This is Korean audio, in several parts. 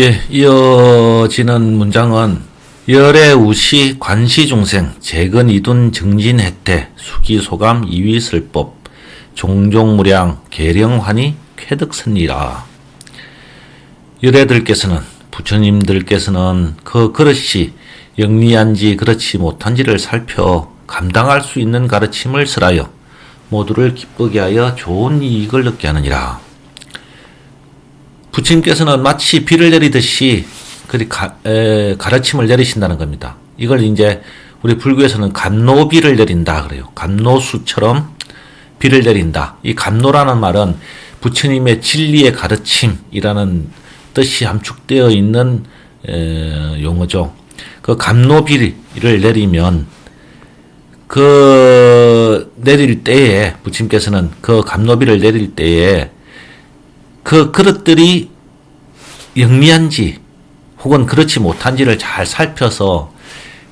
예, 이어지는 문장은 열의 우시 관시 중생 재근 이둔 정진 혜태 수기 소감 이위 설법 종종 무량 계령환이 쾌득선이라 열애들께서는 부처님들께서는 그 그릇이 영리한지 그렇지 못한지를 살펴 감당할 수 있는 가르침을 쓰라여 모두를 기쁘게 하여 좋은 이익을 얻게 하느니라. 부처님께서는 마치 비를 내리듯이 그리 가, 에, 가르침을 내리신다는 겁니다. 이걸 이제 우리 불교에서는 감노비를 내린다 그래요. 감노수처럼 비를 내린다. 이 감노라는 말은 부처님의 진리의 가르침이라는 뜻이 함축되어 있는 에, 용어죠. 그 감노비를 내리면 그 내릴 때에 부처님께서는 그 감노비를 내릴 때에 그 그릇들이 영리한지 혹은 그렇지 못한지를 잘 살펴서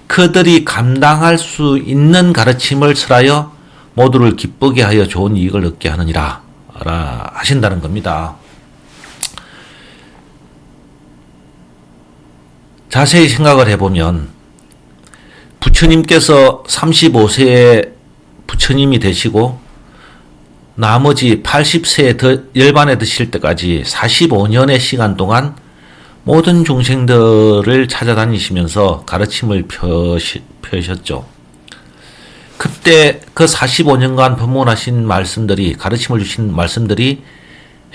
그들이 감당할 수 있는 가르침을 설하여 모두를 기쁘게 하여 좋은 이익을 얻게 하느니라 라 하신다는 겁니다. 자세히 생각을 해보면 부처님께서 35세에 부처님이 되시고 나머지 80세에 열반에 드실 때까지 45년의 시간 동안 모든 중생들을 찾아다니시면서 가르침을 펴시, 펴셨죠. 그때 그 45년간 법문하신 말씀들이 가르침을 주신 말씀들이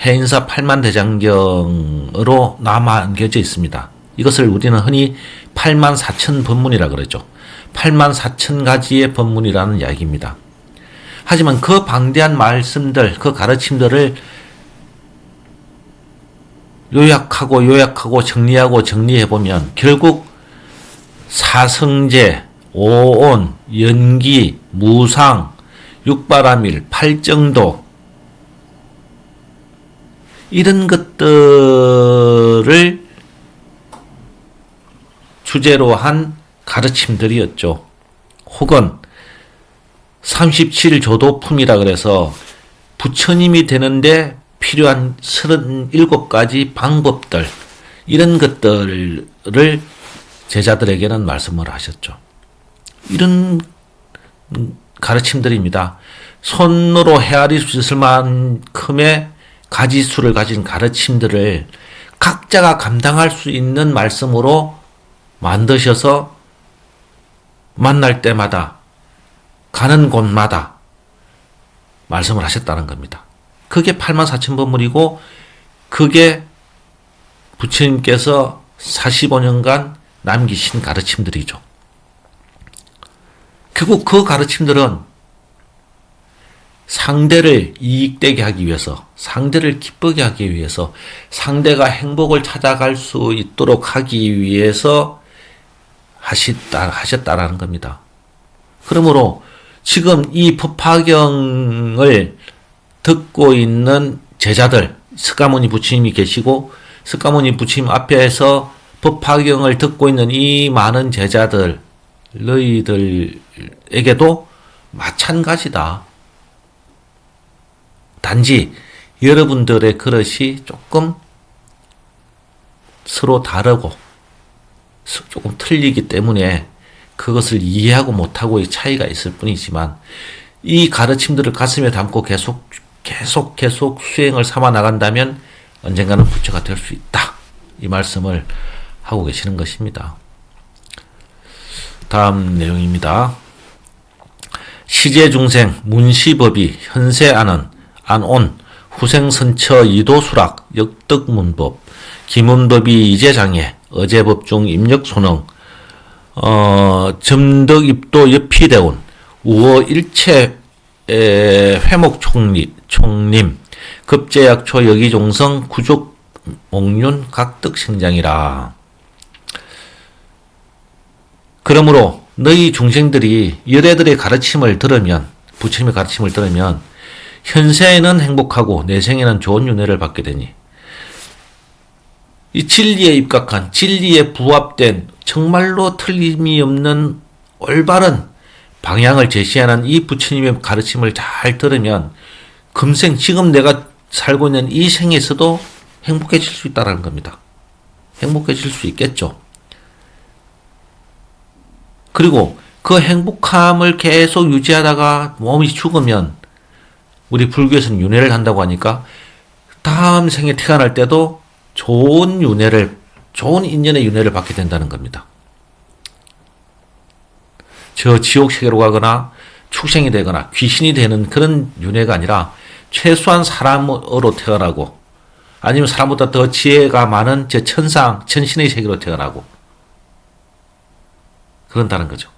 해인사 8만 대장경으로 남아겨져 있습니다. 이것을 우리는 흔히 8만 4천 법문이라 그러죠. 8만 4천 가지의 법문이라는 이야기입니다. 하지만 그 방대한 말씀들, 그 가르침들을 요약하고 요약하고 정리하고 정리해보면 결국 사성제, 오온, 연기, 무상, 육바라밀, 팔정도 이런 것들을 주제로 한 가르침들이었죠. 혹은 37조도품이라 그래서 부처님이 되는데 필요한 37가지 방법들, 이런 것들을 제자들에게는 말씀을 하셨죠. 이런 가르침들입니다. 손으로 헤아릴 수 있을 만큼의 가지수를 가진 가르침들을 각자가 감당할 수 있는 말씀으로 만드셔서 만날 때마다 가는 곳마다 말씀을 하셨다는 겁니다. 그게 8만 4천 번물이고 그게 부처님께서 45년간 남기신 가르침들이죠. 결국 그 가르침들은 상대를 이익되게 하기 위해서, 상대를 기쁘게 하기 위해서, 상대가 행복을 찾아갈 수 있도록 하기 위해서 하셨다, 하셨다라는 겁니다. 그러므로 지금 이 법화경을 듣고 있는 제자들, 스가모니 부처님이 계시고, 스가모니 부처님 앞에서 법화경을 듣고 있는 이 많은 제자들, 너희들에게도 마찬가지다. 단지 여러분들의 그릇이 조금 서로 다르고 조금 틀리기 때문에 그것을 이해하고 못하고의 차이가 있을 뿐이지만 이 가르침들을 가슴에 담고 계속 계속 계속 수행을 삼아 나간다면 언젠가는 부처가 될 수 있다. 이 말씀을 하고 계시는 것입니다. 다음 내용입니다. 시제 중생 문시법이 현세아는 안온 후생선처 이도수락 역덕문법 기문법이 이제장애 어제법중 입력소능 어, 점덕입도 옆이대운 우어 일체 회목 총리, 총림 급제약초 여기종성 구족 옥륜 각득 생장이라. 그러므로 너희 중생들이 열애들의 가르침을 들으면 부처님의 가르침을 들으면 현세에는 행복하고 내생에는 좋은 윤회를 받게 되니 이 진리에 입각한 진리에 부합된 정말로 틀림이 없는 올바른 방향을 제시하는 이 부처님의 가르침을 잘 들으면 금생 지금 내가 살고 있는 이 생에서도 행복해질 수 있다는 겁니다. 행복해질 수 있겠죠. 그리고 그 행복함을 계속 유지하다가 몸이 죽으면 우리 불교에서는 윤회를 한다고 하니까 다음 생에 태어날 때도 좋은 윤회를 좋은 인연의 윤회를 받게 된다는 겁니다. 저 지옥 세계로 가거나 축생이 되거나 귀신이 되는 그런 윤회가 아니라 최소한 사람으로 태어나고 아니면 사람보다 더 지혜가 많은 저 천상 천신의 세계로 태어나고 그런다는 거죠.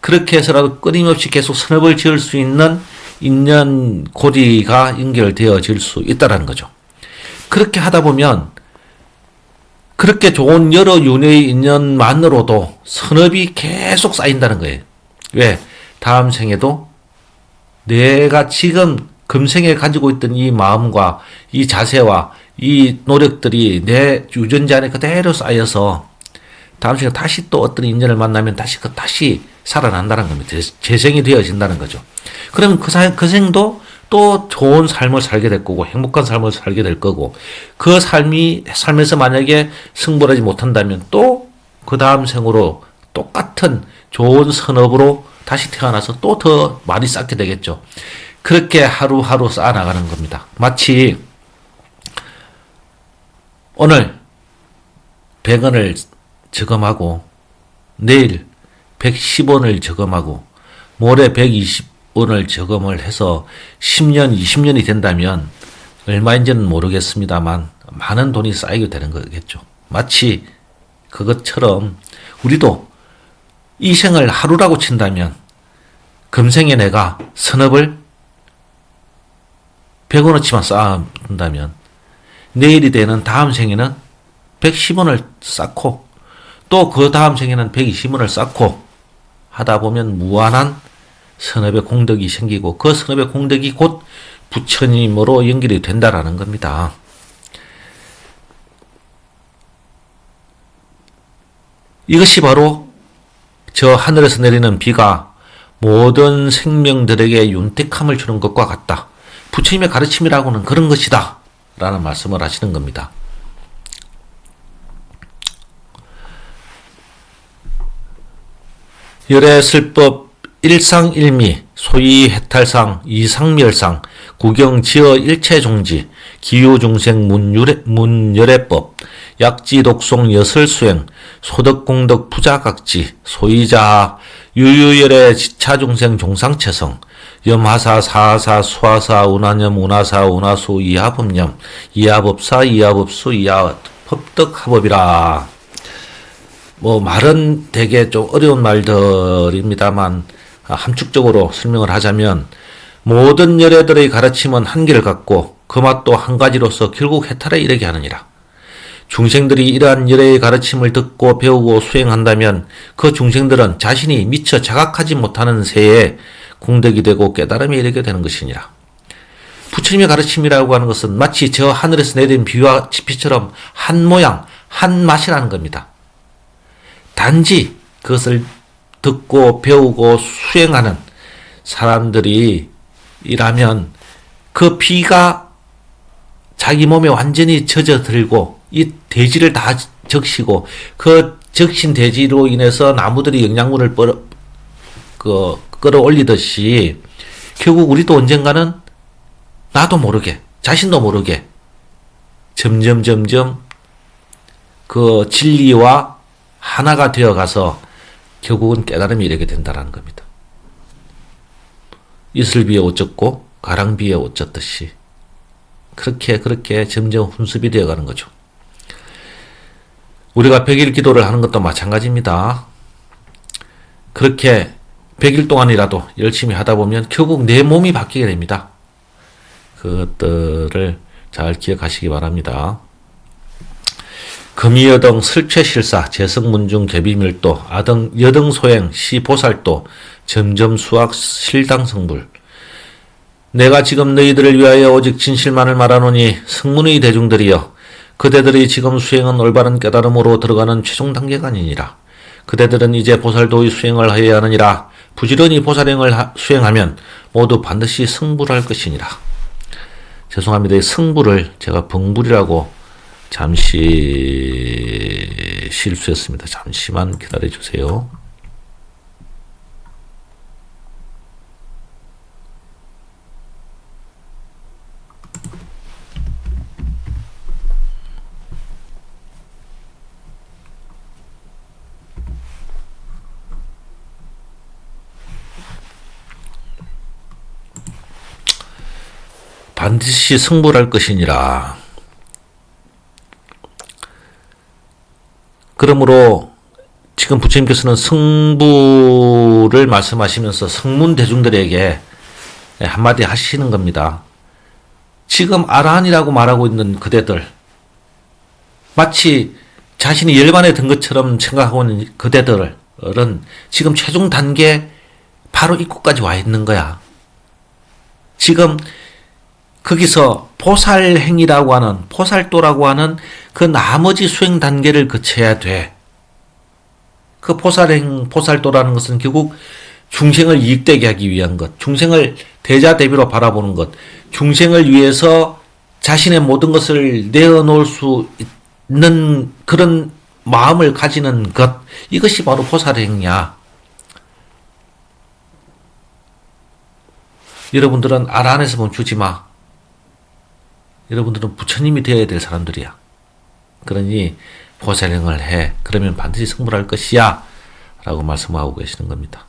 그렇게 해서라도 끊임없이 계속 선업을 지을 수 있는 인연 고리가 연결되어질 수 있다라는 거죠. 그렇게 하다 보면 그렇게 좋은 여러 윤회의 인연만으로도 선업이 계속 쌓인다는 거예요. 왜? 다음 생에도 내가 지금 금생에 가지고 있던 이 마음과 이 자세와 이 노력들이 내 유전자 안에 그대로 쌓여서 다음 생에 다시 또 어떤 인연을 만나면 다시 그 다시 살아난다는 겁니다. 재- 재생이 되어진다는 거죠. 그러면 그, 사, 그 생도 또 좋은 삶을 살게 될 거고 행복한 삶을 살게 될 거고 그 삶이 삶에서 만약에 승부하지 못한다면 또 그 다음 생으로 똑같은 좋은 선업으로 다시 태어나서 또 더 많이 쌓게 되겠죠. 그렇게 하루하루 쌓아 나가는 겁니다. 마치 오늘 100원을 저금하고 내일 110원을 저금하고 모레 120 원을 저금을 해서 10년, 20년이 된다면 얼마인지는 모르겠습니다만 많은 돈이 쌓이게 되는 거겠죠. 마치 그것처럼 우리도 이 생을 하루라고 친다면 금생에 내가 선업을 100원어치만 쌓아둔다면 내일이 되는 다음 생에는 110원을 쌓고 또 그 다음 생에는 120원을 쌓고 하다 보면 무한한 선업의 공덕이 생기고 그 선업의 공덕이 곧 부처님으로 연결이 된다라는 겁니다. 이것이 바로 저 하늘에서 내리는 비가 모든 생명들에게 윤택함을 주는 것과 같다. 부처님의 가르침이라고는 그런 것이다. 라는 말씀을 하시는 겁니다. 열애슬법 일상일미 소위 해탈상 이상멸상 구경지어 일체종지 기후중생 문열애법 약지독송 여설수행 소덕공덕 부자각지 소이자 유유열애 지차중생 종상체성 염하사 사하사 수하사 운하념 운하사 운하수 이하법념 이하법사 이하법수 이하법덕합법이라. 뭐 말은 되게 좀 어려운 말들입니다만 함축적으로 설명을 하자면 모든 열애들의 가르침은 한계를 갖고 그 맛도 한 가지로서 결국 해탈에 이르게 하느니라. 중생들이 이러한 열애의 가르침을 듣고 배우고 수행한다면 그 중생들은 자신이 미처 자각하지 못하는 새에 공덕이 되고 깨달음에 이르게 되는 것이니라. 부처님의 가르침이라고 하는 것은 마치 저 하늘에서 내린 비와 비처럼 한 모양, 한 맛이라는 겁니다. 단지 그것을 듣고 배우고 수행하는 사람들이 이라면 그 피가 자기 몸에 완전히 젖어들고 이 대지를 다 적시고 그 적신 대지로 인해서 나무들이 영양분을 뻘, 그, 끌어올리듯이 결국 우리도 언젠가는 나도 모르게 자신도 모르게 점점 점점 그 진리와 하나가 되어 가서 결국은 깨달음이 이르게 된다는 겁니다. 이슬비에 옷 젖고 가랑비에 옷 젖듯이 그렇게 그렇게 점점 훈습이 되어 가는 거죠. 우리가 100일 기도를 하는 것도 마찬가지입니다. 그렇게 100일 동안이라도 열심히 하다 보면 결국 내 몸이 바뀌게 됩니다. 그것들을 잘 기억하시기 바랍니다. 금이여등 설체실사 재성문중 개비밀도 아등 여등소행 시보살도 점점 수학 실당성불. 내가 지금 너희들을 위하여 오직 진실만을 말하노니 성문의 대중들이여 그대들이 지금 수행은 올바른 깨달음으로 들어가는 최종 단계가 아니니라. 그대들은 이제 보살도의 수행을 하여야 하느니라. 부지런히 보살행을 하- 수행하면 모두 반드시 승불할 것이니라. 죄송합니다. 이 승부를 제가 병불이라고 잠시 실수했습니다. 잠시만 기다려 주세요. 반드시 승부할 것이니라. 그러므로 지금 부처님께서는 승부를 말씀하시면서 성문 대중들에게 한마디 하시는 겁니다. 지금 아란이라고 말하고 있는 그대들, 마치 자신이 열반에 든 것처럼 생각하고 있는 그대들은 지금 최종 단계 바로 입구까지 와 있는 거야. 지금 거기서 포살행이라고 하는 포살도라고 하는 그 나머지 수행 단계를 거쳐야 돼. 그 포살행 포살도라는 것은 결국 중생을 이익되게 하기 위한 것, 중생을 대자 대비로 바라보는 것, 중생을 위해서 자신의 모든 것을 내어놓을 수 있는 그런 마음을 가지는 것, 이것이 바로 포살행이야. 여러분들은 알 안에서 멈추지 마. 여러분들은 부처님이 되어야 될 사람들이야. 그러니 보살행을 해. 그러면 반드시 성불할 것이야. 라고 말씀하고 계시는 겁니다.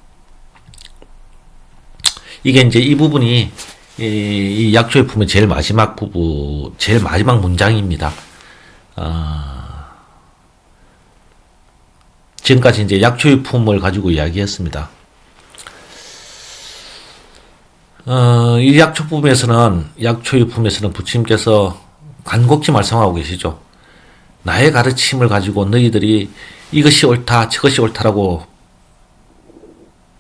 이게 이제 이 부분이 이, 이 약초의 품의 제일 마지막 부분, 제일 마지막 문장입니다. 아, 지금까지 이제 약초의 품을 가지고 이야기했습니다. 어, 이 약초품에서는 약초유품에서는 부처님께서 간곡히 말씀하고 계시죠. 나의 가르침을 가지고 너희들이 이것이 옳다, 저것이 옳다라고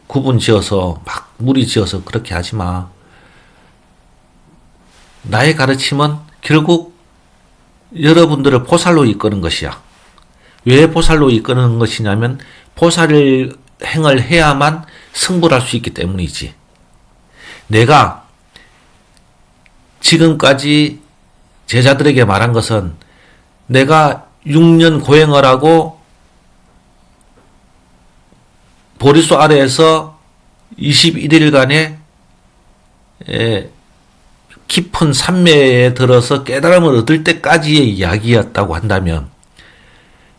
구분 지어서 막 무리 지어서 그렇게 하지 마. 나의 가르침은 결국 여러분들을 보살로 이끄는 것이야. 왜 보살로 이끄는 것이냐면 보살을 행을 해야만 승부할 수 있기 때문이지. 내가 지금까지 제자들에게 말한 것은 내가 6년 고행을 하고 보리수 아래에서 21일간의 깊은 산매에 들어서 깨달음을 얻을 때까지의 이야기였다고 한다면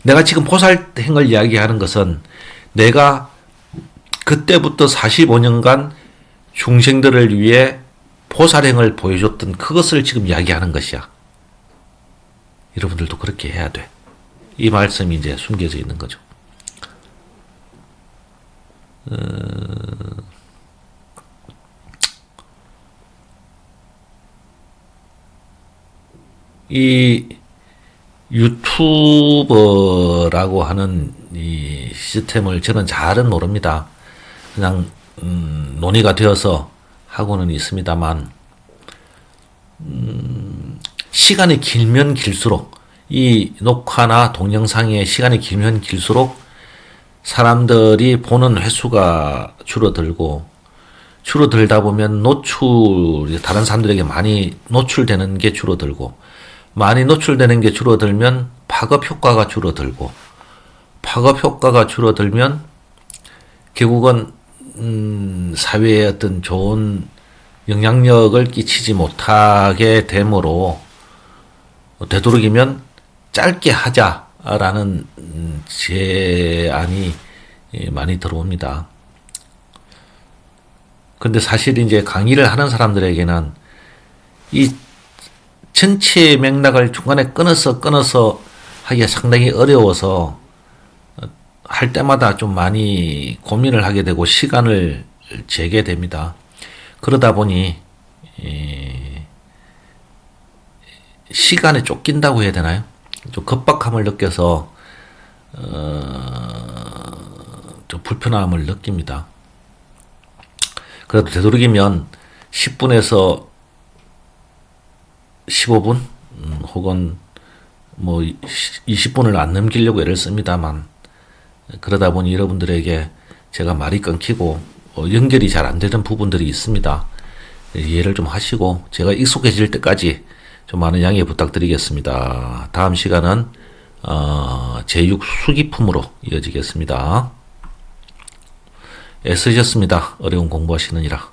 내가 지금 포살행을 이야기하는 것은 내가 그때부터 45년간 중생들을 위해 보살행을 보여줬던 그것을 지금 이야기하는 것이야. 여러분들도 그렇게 해야 돼. 이 말씀이 이제 숨겨져 있는 거죠. 어... 이 유튜버라고 하는 이 시스템을 저는 잘은 모릅니다. 그냥 음, 논의가 되어서 하고는 있습니다만 음, 시간이 길면 길수록 이 녹화나 동영상의 시간이 길면 길수록 사람들이 보는 횟수가 줄어들고 줄어들다 보면 노출 다른 사람들에게 많이 노출되는 게 줄어들고 많이 노출되는 게 줄어들면 파급 효과가 줄어들고 파급 효과가 줄어들면 결국은 음, 사회에 어떤 좋은 영향력을 끼치지 못하게 되므로 되도록이면 짧게 하자라는 음, 제안이 예, 많이 들어옵니다. 근데 사실 이제 강의를 하는 사람들에게는 이 전체 맥락을 중간에 끊어서 끊어서 하기가 상당히 어려워서 할 때마다 좀 많이 고민을 하게 되고 시간을 재게 됩니다. 그러다 보니 시간에 쫓긴다고 해야 되나요? 좀 급박함을 느껴서 어, 좀 불편함을 느낍니다. 그래도 되도록이면 10분에서 15분 음, 혹은 뭐 20분을 안 넘기려고 애를 씁니다만 그러다 보니 여러분들에게 제가 말이 끊기고 어, 연결이 잘 안 되는 부분들이 있습니다. 이해를 좀 하시고 제가 익숙해질 때까지 좀 많은 양해 부탁드리겠습니다. 다음 시간은 어, 제6 수기품으로 이어지겠습니다. 애쓰셨습니다. 어려운 공부하시느니라.